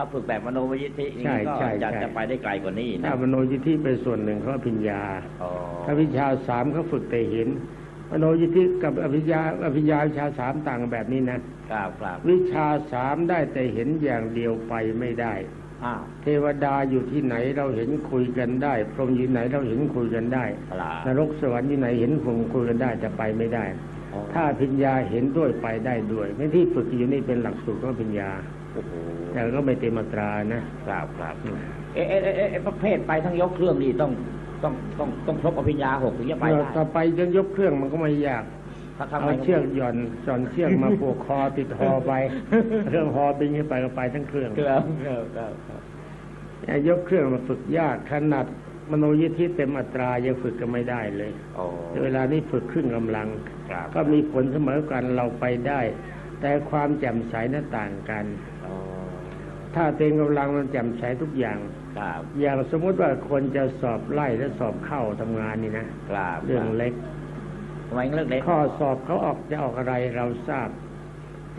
ถ้าฝึกแบบมโนวิธินี่ใช่ก็ใช่จะใช่จะไปได้ไกลกว่านี้นะถ้ามโนยิทธิเป็นส่วนหนึ่งเขาอภิญญาอ๋อถ้าวิชาสามเขาฝึกแต่เห็นมโนยิทธิกับอภิญญาอภิญญาวิชาสามต่างกันแบบนี้นะครับครับวิชาสามได้แต่เห็นอย่างเดียวไปไม่ได้อ้าวเทวดาอยู่ที่ไหนเราเห็นคุยกันได้ พรหมอยู่ไหนเราเห็นคุยกันได้ปลานรกสวรรค์อยู่ไหนเห็นคงคุยกันได้แต่ไปไม่ได้อ๋อ ถ้าพิญญาเห็นด้วยไปได้ด้วยไม่ที่ฝึกอยู่นี่เป็นหลักสูตรของพิญญาโอ้โหแต่ก็ไม่เต็มอัตรานะครับครับเอ๊ะเอ๊ะเอ๊ะเอ๊ะประเภทไปทั้งยกเครื่องนี่ต้องต้องต้องต้องครบอภิญญาหกถึงจะไปเออได้ต่อไปจะยกเครื่องมันก็ไม่ยากถ้าทำเอาไมเชือกหย่อนสอนเชือกมาผูกคอติดคอไปเครื่องฮอบินขึ้นไปก็ไปทั้งเครื่องครับครับครับครับยกเครื่องมาฝึกยากขนาด มโนยิทธิเต็มอัตรายังฝึกกันไม่ได้เลยอ๋อเวลานี้ฝึกครึ่งกำลังครับก็มีผลเสมอกันเราไปได้ แต่ความแจ่มใสนั้นต่างกันอ๋อถ้าเต็มกำลังมันแจ่มใสทุกอย่างครับอย่างสมมุติว่าคนจะสอบไล่และสอบเข้าทำงานนี่นะครับเรื่องเล็กทำไมเรื่องเล็กข้อสอบเขาออกจะออกอะไรเราทราบ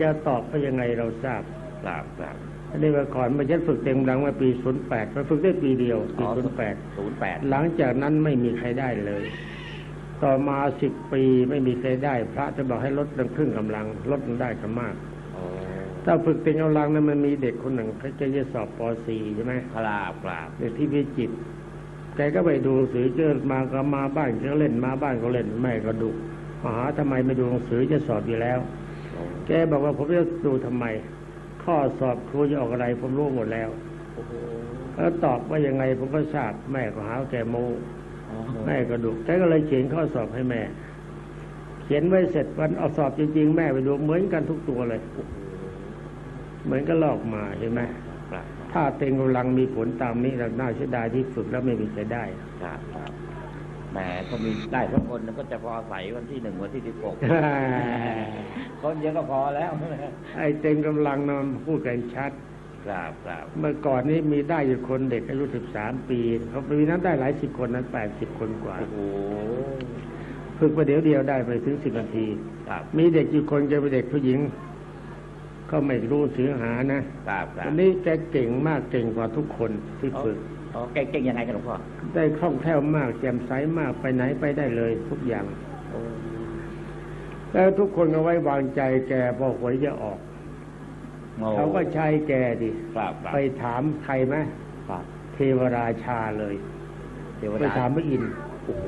จะตอบไปยังไงเราทราบครับครับ อันนี้มาก่อนมาฉันฝึกเต็มกำลังมาปี08มาฝึกได้ปีเดียวปีอ๋อ08ศูนย์แปดหลังจากนั้นไม่มีใครได้เลย ต่อมาสิบปีไม่มีใครได้ พระจะบอกให้ลดลงครึ่งกำลังลดลงได้ก็มากอ๋อถ้าฝึกเต็มกำลังนั้นมันมีเด็กคนหนึ่งเขาจะจะสอบป .4 ใช่ไหมครับครับเด็กที่พิจิตรแกก็ไปดูหนังสือเจอมาก็มาบ้านก็เล่นมาบ้านก็เล่นแม่ก็ดุมาหาทำไมไม่ดูหนังสือจะสอบอยู่แล้ว แกบอกว่าผมจะดูทำไม ข้อสอบครูจะออกอะไรผมรู้หมดแล้วโอ้โหแล้วตอบว่ายังไงผมก็ทราบแม่ก็หาว่าแกโมอ๋อแม่ก็ดุแกก็เลยเขียนข้อสอบให้แม่ เขียนไว้เสร็จวันเอาสอบจริงๆ แม่ไปดูเหมือนกันทุกตัวเลย เหมือนก็ลอกมาเห็นไหมครับถ้าเต็งกำลังมีผลตามนี้เราน่าเสียดายที่ฝึกแล้วไม่มีใครได้ครับครับ แหมก็มีได้ทุกคนก็จะพอใส่วันที่หนึ่งวันที่สิบหกคนเยอะก็พอแล้ว ไอ้เต็งกำลังนอนพูดกันชัดครับครับเมื่อก่อนนี้มีได้อยู่คนเด็กอายุสิบสามปีเขาปีนั้นได้หลายสิบคนนั้นแปดสิบคนกว่า โอ้โหฝึกประเดี๋ยวเดียวได้ไปถึงสิบนาทีครับมีเด็กอยู่คนแกเป็นเด็กผู้หญิงก็ไม่รู้สือหานะครับครับอันนี้แกเก่งมากเก่งกว่าทุกคนที่ฝึก อ๋อเก่งเก่งยังไงกันหลวงพ่อได้คล่องแคล่วมากแจ่มใสมากไปไหนไปได้เลย ทุกอย่างโอ้แล้วทุกคนก็ไว้วางใจแกพอหวยจะออกโหเขาก็ใช้แกดิครับครับไปถามใครไหมครับเทวราชาเลยเทวไปดาถามพระอินทร์โอ้โห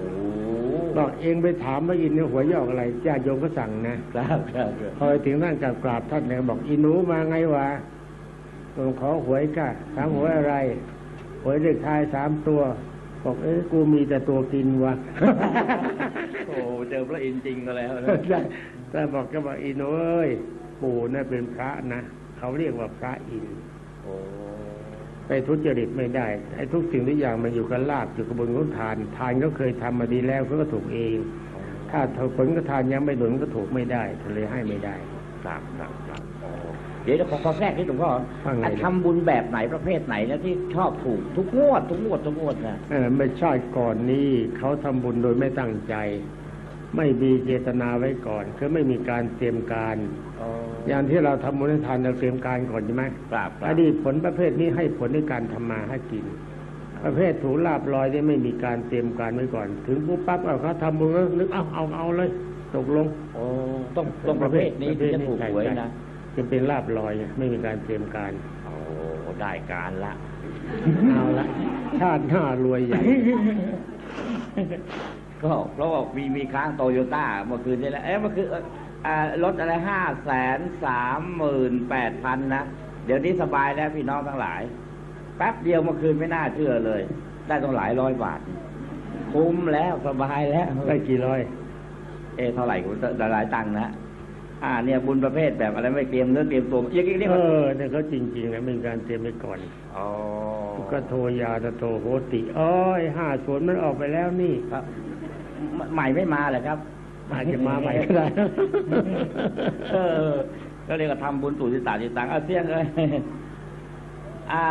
บอกเองไปถามพระอินทร์เนี่ยหวยจะออกอะไรญาติโยมก็สั่งนะครับครับครับพอไปถึงนั่นกับกราบท่านเนี่ยบอกอีหนูมาไงวะผมขอหวยก่ะถามหวยอะไร หวยเลขท้ายสามตัว บอกเอ้ยกูมีแต่ตัวกินวะโอ้เจอพระอินทร์จริงก็แล้วนะได้แต่บอกก็บอกอีหนูเอ้ยปู่น่ะเป็นพระนะเขาเรียกว่าพระอินทร์โอ้ไปทุจริตไม่ได้ไอ้ทุกสิ่งทุกอย่างมันอยู่กับลาบอยู่กับบนของทาน ทานก็เคยทำมาดีแล้วเขาก็ถูกเอง ถ้าผลก็ทานยังไม่หนุนก็ถูกไม่ได้ทะเลยให้ไม่ได้ครับครับครับโอ้ เดี๋ยวจะขอขอแทรกที่หลวงพ่อว่าไงอะทำบุญแบบไหนประเภทไหนนะที่ชอบถูกทุกงวดทุกงวดทุกงวดนะ เออไม่ใช่ก่อนนี้เขาทำบุญโดยไม่ตั้งใจ ไม่มีเจตนาไว้ก่อน คือไม่มีการเตรียมการอ๋ออย่างที่เราทำบุญให้ทานเราเตรียมการก่อนใช่ไหมครับคอรับดีตผลประเภทนี้ให้ผลในการทำมาให้กิน ประเภทถูลาบลอยเนี่ยไม่มีการเตรียมการไว้ก่อน ถึงปุ๊บปั๊บเอาเขาทำบุญแล้วนึกเอาเอาเอาเลย ตกลง โอ้ต้องต้องประเภทนี้ถึงจะถูกหวยนะ จะเป็นลาบลอยไม่มีการเตรียมการ โอ้ได้การละเอาละชาติหน้ารวยใหญ่ก็เพราะว่ามีมีค้างโตโยต้าเมื่อคืนนี้แหละเอ๊ะเมื่อคืนอ่ารถอะไรห้าแสนสามหมื่นแปดพันนะ เดี๋ยวนี้สบายแล้วพี่น้องทั้งหลาย แป๊บเดียวเมื่อคืนไม่น่าเชื่อเลย ได้ต้องหลายร้อยบาท คุ้มแล้วสบายแล้ว ได้กี่ร้อย เอะเท่าไหร่คุณหลายตังค์นะ อ่าเนี่ยบุญประเภทแบบอะไรไม่เตรียมเนื้อเตรียมตัวอย่างนี้เรียกเอว่าอเนี่ยเขาจริงๆนะไม่มีการเตรียมไว้ก่อนอ๋อก็โทรยาตะโทโหติอ้อยห้าสวนมันออกไปแล้วนี่ครับใหม่ไม่มาเหรอครับ อาจจะมาใหม่ก็ได้ เออก็เรียกว่าทำบุญสู่จิตตาจิตตังเอาเสียงเลยอ่า